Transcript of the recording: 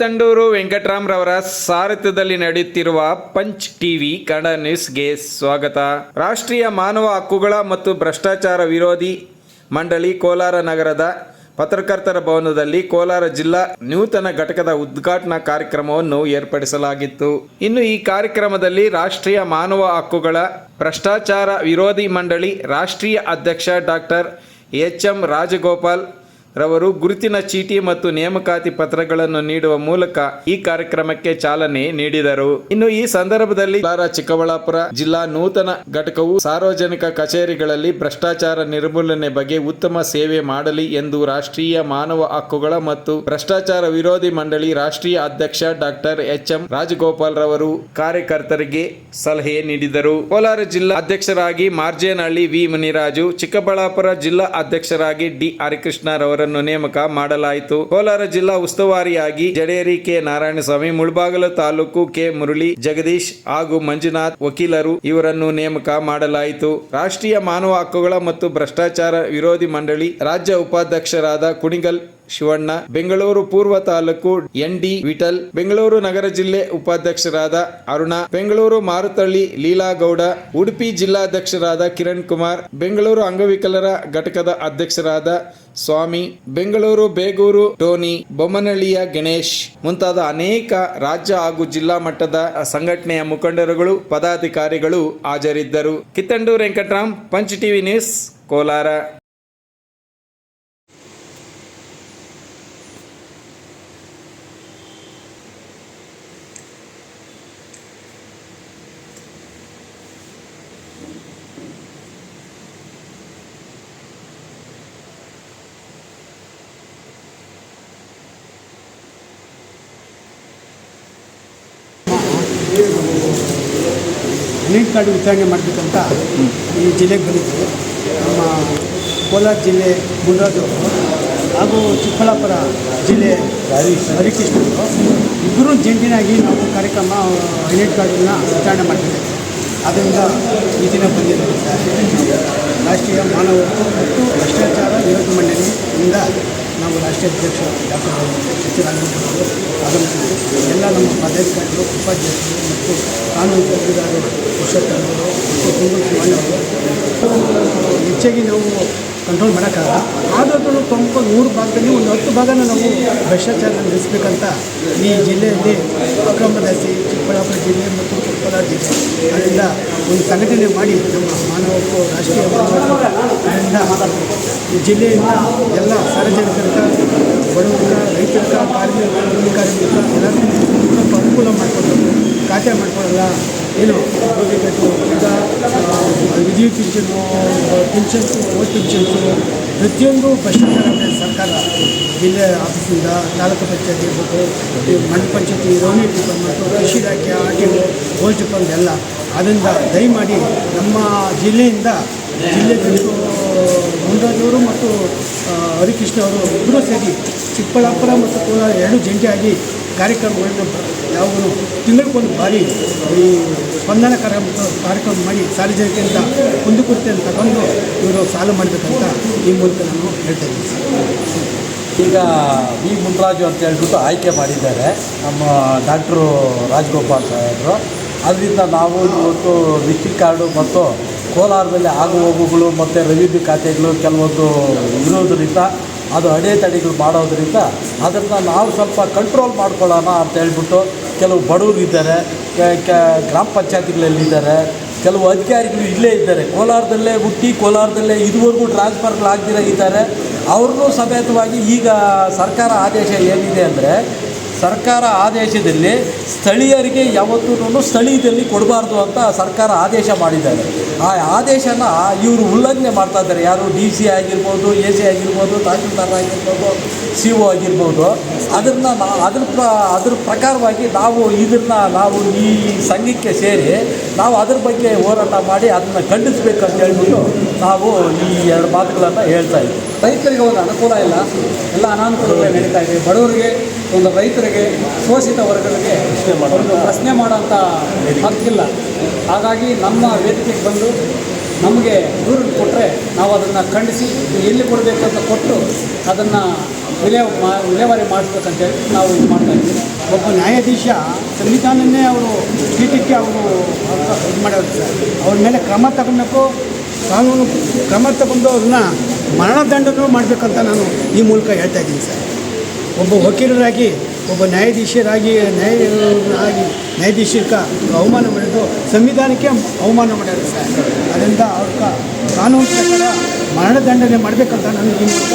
ತಂಡೂರು ವೆಂಕಟರಾಮ್ರವರ ಸಾರಥ್ಯದಲ್ಲಿ ನಡೆಯುತ್ತಿರುವ punch TV, Kannada ನ್ಯೂಸ್ಗೆ ಸ್ವಾಗತ. ರಾಷ್ಟ್ರೀಯ ಮಾನವ ಹಕ್ಕುಗಳ ಮತ್ತು ಭ್ರಷ್ಟಾಚಾರ ವಿರೋಧಿ ಮಂಡಳಿ ಕೋಲಾರ ನಗರದ ಪತ್ರಕರ್ತರ ಭವನದಲ್ಲಿ ಕೋಲಾರ ಜಿಲ್ಲಾ ನೂತನ ಘಟಕದ ಉದ್ಘಾಟನಾ ಕಾರ್ಯಕ್ರಮವನ್ನು ಏರ್ಪಡಿಸಲಾಗಿತ್ತು. ಇನ್ನು ಈ ಕಾರ್ಯಕ್ರಮದಲ್ಲಿ ರಾಷ್ಟ್ರೀಯ ಮಾನವ ಹಕ್ಕುಗಳ ಭ್ರಷ್ಟಾಚಾರ ವಿರೋಧಿ ಮಂಡಳಿ ರಾಷ್ಟ್ರೀಯ ಅಧ್ಯಕ್ಷ ಡಾಕ್ಟರ್ ಎಚ್ ಎಂ ರಾಜಗೋಪಾಲ್ ರವರು ಗುರುತಿನ ಚೀಟಿ ಮತ್ತು ನೇಮಕಾತಿ ಪತ್ರಗಳನ್ನು ನೀಡುವ ಮೂಲಕ ಈ ಕಾರ್ಯಕ್ರಮಕ್ಕೆ ಚಾಲನೆ ನೀಡಿದರು. ಇನ್ನು ಈ ಸಂದರ್ಭದಲ್ಲಿ ಚಿಕ್ಕಬಳ್ಳಾಪುರ ಜಿಲ್ಲಾ ನೂತನ ಘಟಕವು ಸಾರ್ವಜನಿಕ ಕಚೇರಿಗಳಲ್ಲಿ ಭ್ರಷ್ಟಾಚಾರ ನಿರ್ಮೂಲನೆ ಬಗ್ಗೆ ಉತ್ತಮ ಸೇವೆ ಮಾಡಲಿ ಎಂದು ರಾಷ್ಟ್ರೀಯ ಮಾನವ ಹಕ್ಕುಗಳ ಮತ್ತು ಭ್ರಷ್ಟಾಚಾರ ವಿರೋಧಿ ಮಂಡಳಿ ರಾಷ್ಟ್ರೀಯ ಅಧ್ಯಕ್ಷ ಡಾಕ್ಟರ್ ಎಚ್ ಎಂ ರಾಜಗೋಪಾಲ್ ರವರು ಕಾರ್ಯಕರ್ತರಿಗೆ ಸಲಹೆ ನೀಡಿದರು. ಕೋಲಾರ ಜಿಲ್ಲಾ ಅಧ್ಯಕ್ಷರಾಗಿ ಮಾರ್ಜೇನಹಳ್ಳಿ ವಿ ಮುನಿರಾಜು, ಚಿಕ್ಕಬಳ್ಳಾಪುರ ಜಿಲ್ಲಾ ಅಧ್ಯಕ್ಷರಾಗಿ ಡಿ ಹರಿಕೃಷ್ಣ ರವರನ್ನು ನೇಮಕ ಮಾಡಲಾಯಿತು. ಕೋಲಾರ ಜಿಲ್ಲಾ ಉಸ್ತುವಾರಿಯಾಗಿ ಜಡೇರಿ ಕೆ. ನಾರಾಯಣಸ್ವಾಮಿ, ಮುಳಬಾಗಲು ತಾಲೂಕು ಕೆ. ಮುರಳಿ, ಜಗದೀಶ್ ಹಾಗೂ ಮಂಜುನಾಥ್ ವಕೀಲರು ಇವರನ್ನು ನೇಮಕ ಮಾಡಲಾಯಿತು. ರಾಷ್ಟ್ರೀಯ ಮಾನವ ಹಕ್ಕುಗಳ ಮತ್ತು ಭ್ರಷ್ಟಾಚಾರ ವಿರೋಧಿ ಮಂಡಳಿ ರಾಜ್ಯ ಉಪಾಧ್ಯಕ್ಷರಾದ ಕುಣಿಗಲ್ ಶಿವಣ್ಣ, ಬೆಂಗಳೂರು ಪೂರ್ವ ತಾಲೂಕು ಎನ್ ಡಿ ವಿಠಲ್, ಬೆಂಗಳೂರು ನಗರ ಜಿಲ್ಲೆ ಉಪಾಧ್ಯಕ್ಷರಾದ ಅರುಣ, ಬೆಂಗಳೂರು ಮಾರುತಳ್ಳಿ ಲೀಲಾಗೌಡ, ಉಡುಪಿ ಜಿಲ್ಲಾಧ್ಯಕ್ಷರಾದ ಕಿರಣ್ ಕುಮಾರ್, ಬೆಂಗಳೂರು ಅಂಗವಿಕಲರ ಘಟಕದ ಅಧ್ಯಕ್ಷರಾದ ಸ್ವಾಮಿ, ಬೆಂಗಳೂರು ಬೇಗೂರು ಟೋನಿ ಬೊಮ್ಮನಹಳ್ಳಿಯ ಗಣೇಶ್ ಮುಂತಾದ ಅನೇಕ ರಾಜ್ಯ ಹಾಗೂ ಜಿಲ್ಲಾ ಮಟ್ಟದ ಸಂಘಟನೆಯ ಮುಖಂಡರುಗಳು, ಪದಾಧಿಕಾರಿಗಳು ಹಾಜರಿದ್ದರು. Kittandur Venkataram, punch TV news, Kolar. Ration card ವಿತರಣೆ ಮಾಡಬೇಕಂತ ಈ ಜಿಲ್ಲೆಗೆ ಬಂದಿದ್ದೆ ನಮ್ಮ ಕೋಲಾರ ಜಿಲ್ಲೆ ಗುಂಡ್ರಾಜು ಹಾಗೂ ಚಿಕ್ಕಬಳ್ಳಾಪುರ ಜಿಲ್ಲೆ ಹರಿಕೃಷ್ಣ ಇಬ್ಬರು ಜಂಟಿನಾಗಿ ನಾವು ಕಾರ್ಯಕ್ರಮ ಗ್ರೀನ್ ಕಾರ್ಡನ್ನು ವಿತರಣೆ ಮಾಡಿದ್ದೆ ಆದ್ದರಿಂದ ಈ ದಿನ ಬಂದಿದೆ ರಾಷ್ಟ್ರೀಯ ಮಾನವ ಮತ್ತು ಭ್ರಷ್ಟಾಚಾರ ವಿರೋಧ ಮಂಡಳಿಯಿಂದ ನಾವು ರಾಷ್ಟ್ರೀಯ ಅಧ್ಯಕ್ಷ ಡಾಕ್ಟರ್ ಎಚ್ ರಾಜೇಂದ್ರ ಆಗಮಿಸಿದ್ದು ಎಲ್ಲ ನಮ್ಮ ಪದಾಧಿಕಾರಿಗಳು, ಉಪಾಧ್ಯಕ್ಷರು ಮತ್ತು ಕಾನೂನು ತಜ್ಞರು ಹೆಚ್ಚಾಗಿ ನಾವು ಕಂಟ್ರೋಲ್ ಮಾಡೋಕ್ಕಾಗಲ್ಲ. ಆದರೂ ಪ್ರಮುಖ ನೂರು ಭಾಗದಲ್ಲಿ ಒಂದು ಹತ್ತು ಭಾಗನ ನಾವು ಭ್ರಷ್ಟಾಚಾರ ನಿಲ್ಲಿಸಬೇಕಂತ ಈ ಜಿಲ್ಲೆಯಲ್ಲಿ ಅಕ್ರಮದಾಸಿ ಚಿಕ್ಕಬಳ್ಳಾಪುರ ಜಿಲ್ಲೆ ಮತ್ತು ಕೊಪ್ಪಳ ಜಿಲ್ಲೆ. ಅದರಿಂದ ಒಂದು ಸಂಘಟನೆ ಮಾಡಿ ನಮ್ಮ ಮಾನವ ರಾಷ್ಟ್ರೀಯ ಅದರಿಂದ ಈ ಜಿಲ್ಲೆಯಿಂದ ಎಲ್ಲ ಸಾರ್ವಜನಿಕರಿಗ ಬಡವರ ರೈತರ ಕಾರ್ಮಿಕ ಕಾರ್ಮಿಕ ಸ್ವಲ್ಪ ಅನುಕೂಲ ಮಾಡಿಕೊಟ್ಟು ಖಾತೆ ಮಾಡ್ಕೊಳ್ಳಲ್ಲ ಏನು? ವಿದ್ಯುತ್ ಪಿಂಚನು ಪಿಂಚನ್ಸು ಓಟ್ ಪಿಂಚನ್ಸು ಪ್ರತಿಯೊಂದು ಭ್ರಷ್ಟಾಚಾರ ಸರ್ಕಾರ ಜಿಲ್ಲೆ ಆಫೀಸಿಂದ ತಾಲೂಕು ಪಂಚಾಯತ್ ಇರ್ಬೋದು ಮಂಡಲ ಪಂಚಾಯತಿ ರೆವಿನ್ಯೂ ಡಿಪಾರ್ಟ್ಮೆಂಟು ಕೃಷಿ ಇಲಾಖೆ, R T O gold department ಎಲ್ಲ ಅದರಿಂದ ದಯಮಾಡಿ ನಮ್ಮ ಜಿಲ್ಲೆಯಿಂದ ಜಿಲ್ಲೆ ಮುಂದಾದವರು ಮತ್ತು ಹರಿಕೃಷ್ಣ ಅವರು ಇಬ್ಬರೂ ಸೇರಿ ಚಿಕ್ಕಬಳ್ಳಾಪುರ ಮತ್ತು ಕೋಲಾರ ಎರಡು ಜಂಟಿಯಾಗಿ ಕಾರ್ಯಕ್ರಮಗಳನ್ನು ಯಾವುವು ತಿಂಗಳಿಗೊಂದು ಬಾರಿ ಈ ಸ್ಪಂದನ ಕಾರ್ಯಕ್ರಮ ಕಾರ್ಯಕ್ರಮ ಮಾಡಿ ಸಾರ್ವಜನಿಕರಿಂದ ಕುಂದುಕೊರತೆಯನ್ನು ತಗೊಂಡು ಇವರು ಸಾಲ ಮಾಡಬೇಕಂತ ಈ ಮೂಲಕ ನಾನು ಹೇಳ್ತಾ ಈಗ ವಿ. ಮುನ್ರಾಜು ಅಂತ ಹೇಳ್ಬಿಟ್ಟು ಆಯ್ಕೆ ಮಾಡಿದ್ದಾರೆ ನಮ್ಮ ಡಾಕ್ಟ್ರು ರಾಜಗೋಪಾಲ್ ಸಾಹೇಬರು. ಅದರಿಂದ ನಾವು ಇವತ್ತು ಡಿಸ್ಟಿಕ್ ಕಾರ್ಡು ಮತ್ತು ಕೋಲಾರದಲ್ಲಿ ಆಗು ಹೋಗುಗಳು ಮತ್ತು ರೆವಿನ್ಯೂ ಖಾತೆಗಳು ಕೆಲವೊಂದು ಇರೋದರಿಂದ ಅದು ಅಡೆತಡೆಗಳು ಮಾಡೋದರಿಂದ ಅದನ್ನು ನಾವು ಸ್ವಲ್ಪ ಕಂಟ್ರೋಲ್ ಮಾಡ್ಕೊಳ್ಳೋಣ ಅಂತ ಹೇಳ್ಬಿಟ್ಟು ಕೆಲವು ಬಡವರು ಇದ್ದಾರೆ, ಕೆ- ಕೆ- ಗ್ರಾಮ ಪಂಚಾಯತಿಗಳಲ್ಲಿದ್ದಾರೆ ಕೆಲವು ಅಧಿಕಾರಿಗಳು ಇಲ್ಲೇ ಇದ್ದಾರೆ, ಕೋಲಾರದಲ್ಲೇ ಹುಟ್ಟಿ ಕೋಲಾರದಲ್ಲೇ ಇದುವರೆಗೂ ಟ್ರಾನ್ಸ್ಫರ್ಗಳಾಗ್ದಿರ ಇದ್ದಾರೆ, ಅವ್ರನ್ನೂ ಸಮೇತವಾಗಿ ಈಗ ಸರ್ಕಾರ ಆದೇಶ ಏನಿದೆ ಅಂದರೆ ಸರ್ಕಾರ ಆದೇಶದಲ್ಲಿ ಸ್ಥಳೀಯರಿಗೆ ಯಾವತ್ತೂ ಸ್ಥಳೀಯದಲ್ಲಿ ಕೊಡಬಾರ್ದು ಅಂತ ಸರ್ಕಾರ ಆದೇಶ ಮಾಡಿದ್ದಾರೆ. ಆ ಆದೇಶನ ಇವರು ಉಲ್ಲಂಘನೆ ಮಾಡ್ತಾ ಇದ್ದಾರೆ. ಯಾರು ಡಿ ಸಿ ಆಗಿರ್ಬೋದು, ಎ ಸಿ ಆಗಿರ್ಬೋದು, ತಹಸೀಲ್ದಾರ್ ಆಗಿರ್ಬೋದು, ಸಿ ಒ ಆಗಿರ್ಬೋದು. ಅದನ್ನು ನಾ, ಅದ್ರ ಪ್ರ, ಅದ್ರ ಪ್ರಕಾರವಾಗಿ ನಾವು ಇದನ್ನು ನಾವು ಈ ಸಂಘಕ್ಕೆ ಸೇರಿ ನಾವು ಅದ್ರ ಬಗ್ಗೆ ಹೋರಾಟ ಮಾಡಿ ಅದನ್ನು ಖಂಡಿಸ್ಬೇಕಂತ ಹೇಳ್ಬಿಟ್ಟು ನಾವು ಈ ಎರಡು ಮಾತುಗಳನ್ನು ಹೇಳ್ತಾ ಇದ್ದೀವಿ. ರೈತರಿಗೆ ಒಂದು ಅನುಕೂಲ ಇಲ್ಲ. ಎಲ್ಲ ಅನಾನುಕೂಲಗಳೇ ನಡೀತಾ ಇದೆ. ಬಡವರಿಗೆ ಒಂದು ರೈತರಿಗೆ ಶೋಷಿತ ವರ್ಗಗಳಿಗೆ ಒಂದು ಪ್ರಶ್ನೆ ಮಾಡೋಂಥ ಹಕ್ಕಿಲ್ಲ ಹಾಗಾಗಿ ನಮ್ಮ ವೇದಿಕೆಗೆ ಬಂದು ನಮಗೆ ದೂರು ಕೊಟ್ಟರೆ ನಾವು ಅದನ್ನು ಖಂಡಿಸಿ ಎಲ್ಲಿ ಕೊಡಬೇಕು ಅಂತ ಕೊಟ್ಟು ಅದನ್ನು ವಿಲೇ ಮಾ ವಿಲೇವಾರಿ ಮಾಡಿಸ್ಬೇಕಂತೇಳಿ ನಾವು ಇದು ಮಾಡ್ತಾ ಇದ್ದೀವಿ. ಒಬ್ಬ ನ್ಯಾಯಾಧೀಶ ಸಂವಿಧಾನನೇ ಅವರು ಪೀಠಕ್ಕೆ ಅವರು ಇದು ಮಾಡೋದು ಅವ್ರ ಮೇಲೆ ಕ್ರಮ ತಗೊಬೇಕು ಕಾನೂನು ಕ್ರಮ ತಗೊಂಡು ಅವ್ರನ್ನ ಮರಣದಂಡನೂ ಮಾಡಬೇಕಂತ ನಾನು ಈ ಮೂಲಕ ಹೇಳ್ತಾ ಇದ್ದೀನಿ ಸರ್. ಒಬ್ಬ ವಕೀಲರಾಗಿ, ಒಬ್ಬ ನ್ಯಾಯಾಧೀಶರಾಗಿ ನ್ಯಾಯ ಆಗಿ ನ್ಯಾಯಾಧೀಶಕ್ಕೆ ಅವಮಾನ ಮಾಡಿದ್ದು ಸಂವಿಧಾನಕ್ಕೆ ಅವಮಾನ ಮಾಡ್ಯಾರ ಸರ್. ಅದರಿಂದ ಅವ್ರ ಕಾನೂನು ಪ್ರಕಾರ ಮರಣದಂಡನೆ ಮಾಡಬೇಕಂತ ನಾನು ಈ ಮೂಲಕ